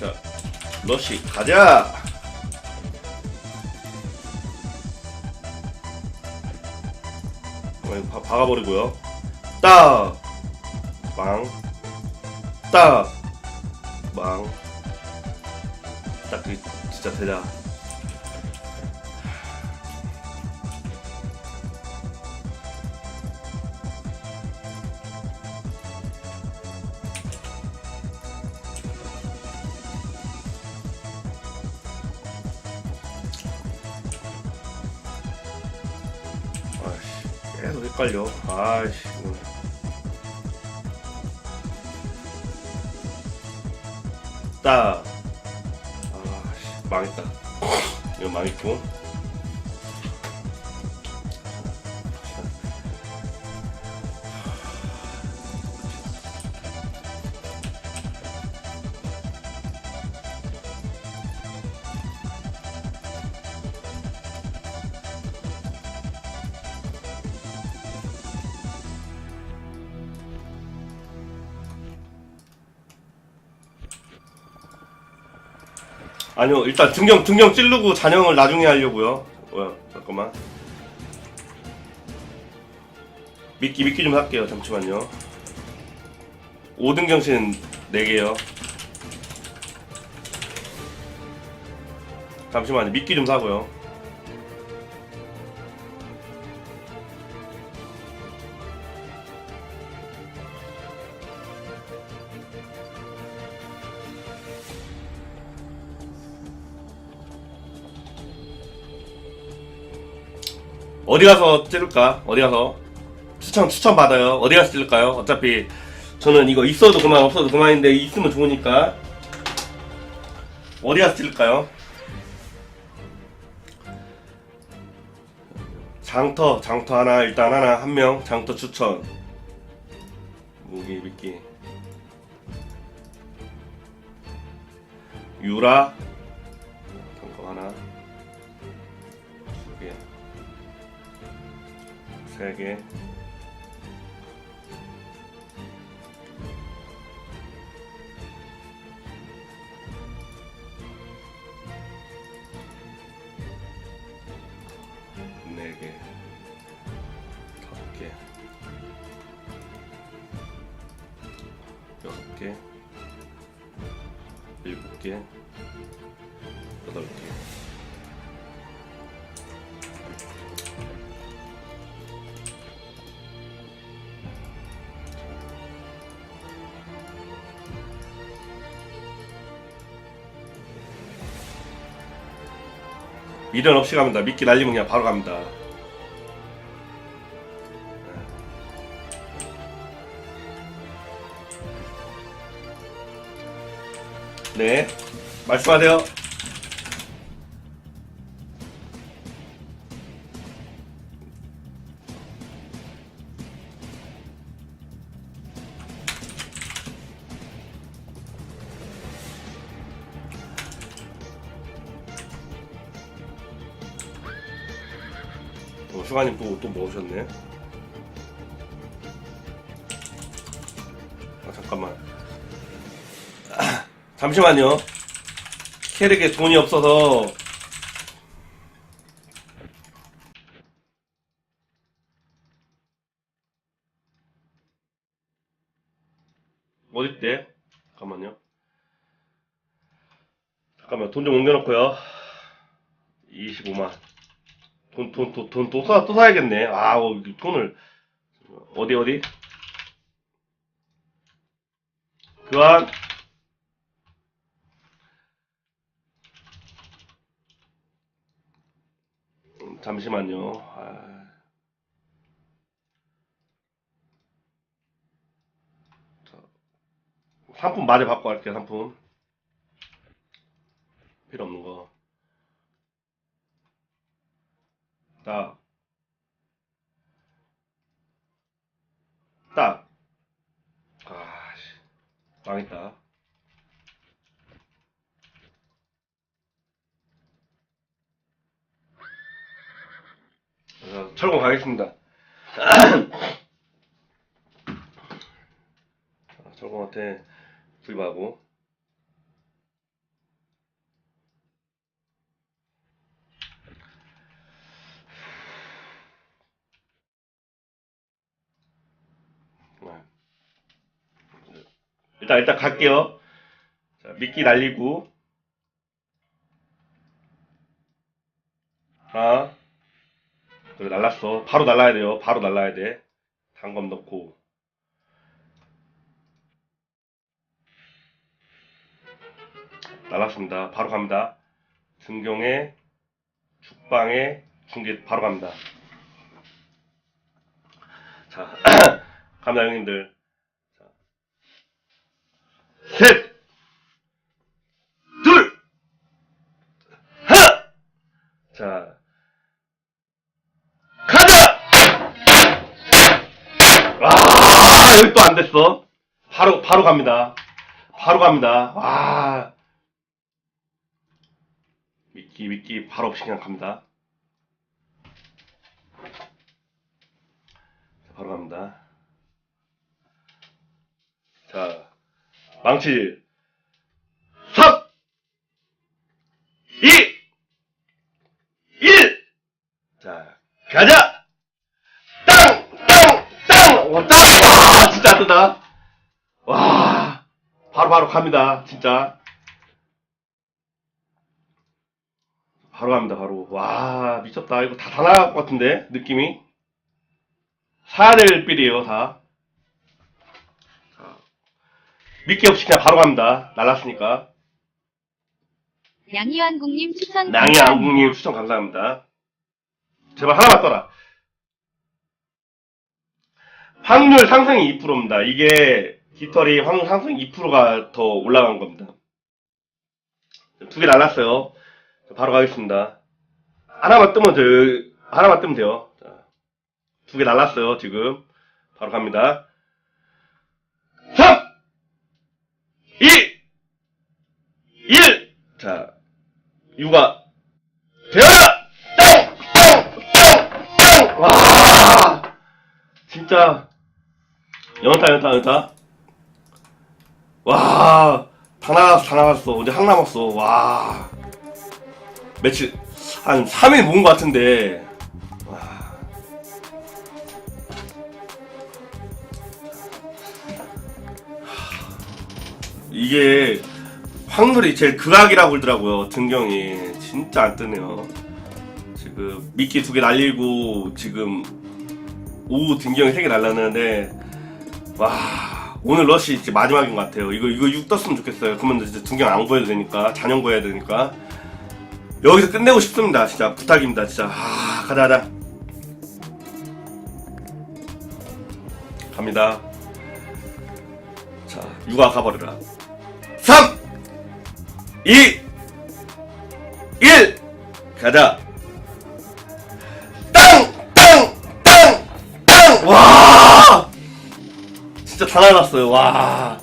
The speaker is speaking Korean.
자, 러시 가자. 어, 이거 바, 박아버리고요. 따, 빵, 따, 빵. 딱그 진짜 되자. 계속 헷갈려. 아이씨. 이거. 따. 아씨, 망했다. 이거 망했고. 아니요, 일단 등경, 등경 찌르고 잔영을 나중에 하려고요. 뭐야, 잠깐만. 미끼, 미끼 좀 할게요. 잠시만요. 5등 경신 4개요. 잠시만요. 미끼 좀 사고요. 어디 가서 찌를까? 어디 가서? 추천, 추천 받아요. 어디 가서 찌를까요? 어차피 저는 이거 있어도 그만, 없어도 그만인데 있으면 좋으니까. 어디 가서 찌를까요? 장터, 장터 하나, 일단 하나, 한 명, 장터 추천. 무기, 미끼. 유라. 장터 하나. 두 개. 세 개. 네 개. 다섯 개. 여섯 개. 일곱 개. 여덟 개. 미련 없이 갑니다. 미끼 날리면 그냥 바로 갑니다. 네, 말씀하세요. 어, 슈가님 또, 또 먹으셨네. 아, 잠깐만. 아, 잠시만요. 캐릭에 돈이 없어서. 어딨대? 잠깐만요. 잠깐만, 돈 좀 옮겨놓고요. 25만. 돈, 돈, 돈, 돈, 또, 사, 또 사야겠네. 아, 어, 이거 돈을. 어디, 어디? 교환. 음, 잠시만요. 아. 자, 상품 마저 받고 갈게요, 상품. 필요 없는 거. 딱. 딱. 아 씨. 망했다. 자, 철공 가겠습니다. 자, 철공한테 구입하고. 네. 일단 일단 갈게요. 자, 미끼 날리고 하나 그래 날랐어. 바로 날라야 돼요. 바로 날라야 돼. 단검 넣고 날랐습니다. 바로 갑니다. 등경에 죽방에 중계 바로 갑니다. 자, 갑니다, 형님들. 자. 셋! 둘! 하나! 자, 가자! 와, 여기 또 안 됐어. 바로, 바로 갑니다. 바로 갑니다. 와. 미끼, 미끼, 바로 없이 그냥 갑니다. 자, 바로 갑니다. 자, 망치. 3! 2! 1! 자, 가자! 땅! 땅! 땅! 와, 땅! 와, 진짜 안 뜬다. 와, 바로, 바로 갑니다. 진짜. 바로 갑니다, 바로. 와, 미쳤다. 이거 다, 다 나갈 것 같은데, 느낌이. 사야 될 빌이에요, 다. 자, 미끼 없이 그냥 바로 갑니다. 날랐으니까. 양희환국님 추천 낭이 감사합니다. 안국님 추천 감사합니다. 제발 하나만 떠라. 확률 상승이 2%입니다. 이게 깃털이 확률 상승 2%가 더 올라간 겁니다. 두 개 날랐어요. 바로 가겠습니다. 하나만 뜨면 돼. 하나만 뜨면 돼요. 두 개 날랐어요, 지금. 바로 갑니다. 3! 2! 1! 자, 유가 되어라! 땅! 땅! 땅! 땅! 와! 진짜 연타 연타 연타 와! 다 나갔어 다 나갔어 이제 항 남았어 와 며칠 한 3일 모은 것 같은데 이게 확률이 제일 극악이라고 그러더라고요. 등경이. 진짜 안 뜨네요. 지금 미끼 두 개 날리고 지금 오후 등경이 세 개 날랐는데 와 오늘 러시 이제 마지막인 것 같아요. 이거 이거 6 떴으면 좋겠어요. 그러면 이제 등경 안 구해도 되니까 잔영 구해야 되니까. 여기서 끝내고 싶습니다. 진짜 부탁입니다 진짜. 아 가자 가자. 갑니다. 자 육아 가버려라 3 2 1 가자 땅! 땅! 땅! 땅! 와! 진짜 다 날랐어요. 와.